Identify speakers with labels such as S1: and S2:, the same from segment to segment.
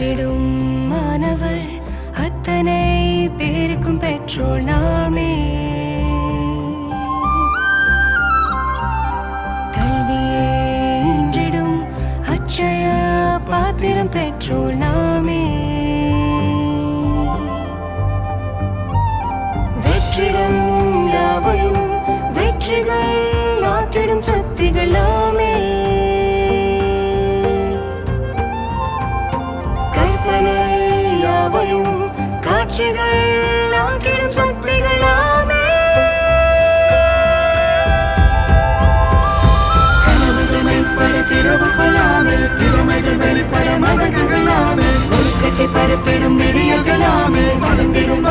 S1: பெற்றிடும் மாணவர். அத்தனை பேருக்கும் பெற்றோர் நாமே. கல்வியே இன்றிடும் அச்சய பாத்திரம் பெற்றோர் நாமே. வெற்றிடம் யாவையும் வெற்றிகள் காட்சிகள் ஆக்கிடும் சக்திகள் நாமே கனவுகள் மெய்ப்பட திறவு கொள்ளாமல் திறமைகள் வெளிப்பட மதகுகள் நாமே ஒழுக்கத்தை பரப்பிடும் விடியல்கள் ஆமே. வளர்ந்திடும்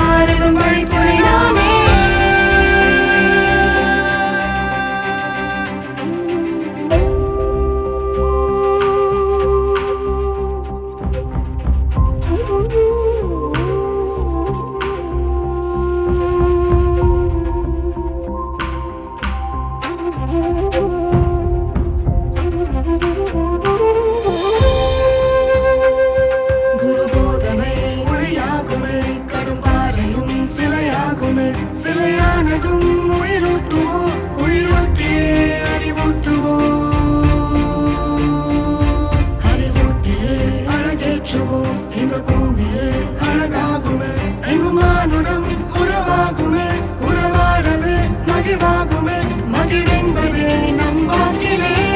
S1: சிலையாகுமே சிலையானதும் உயிரூட்டுவோம். உயிரூட்டியே அறிவூட்டுவோம். அறிவூட்டியே அழகேற்றுவோம். இந்த பூமியே அழகாகுமே. எங்குமானுடன் உறவாகுமே. உறவாடவே மகிழ்வாகுமே. மகிழ்வென்பதே நம் வாக்கிலே.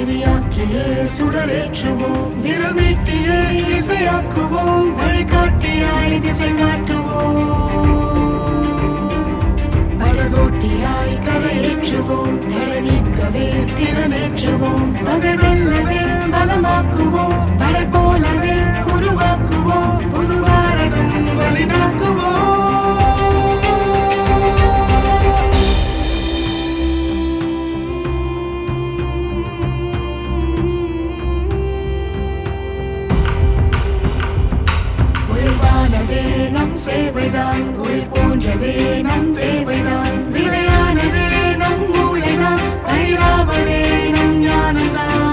S1: பரிமாறுவோம் திரியாக்கியே சுடரேற்றுவோம் விரவீட்டியே இசையாக்குவோம். வழிகாட்டியாய் திசை காட்டுவோம். படகோட்டியாய் கரையேற்றுவோம். தடை நீக்கவே திறனேற்றுவோம். பகவெல்லவே பலமாக்குவோம். மூளைதான் உயிர் போன்றதே நம் தேவைதான். விதையானதே நம் மூளைதான். பயிராவதே நம் ஞானம்தான்.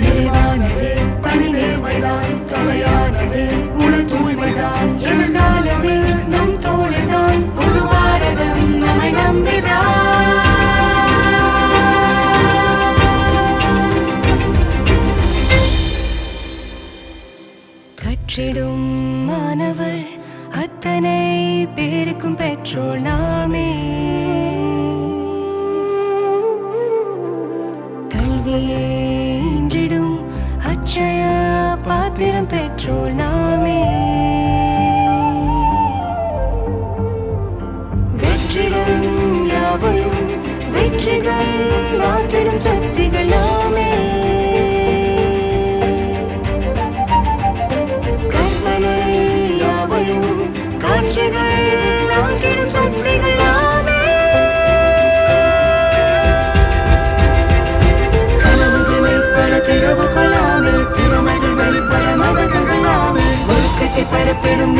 S1: நிறைவானதே பணி நேர்மைதான். கலையானதே உண தூய்மைதான். எதிர்காலமே நம் தோழிதான் புது பாரதம் நம்மை நம்பிதான் கற்றிடும் மாணவர் அத்தனை பேருக்கும் பெற்றோர் நான் காட்சிகள் ஆக்கிடும் சக்திகள் கனவுகள் மெய்ப்பட திறவு கொள்ளாமல் திறமைகள் வெளிப்பட மதகுகள் நாமே. ஒழுக்கத்தை பரப்பிடும்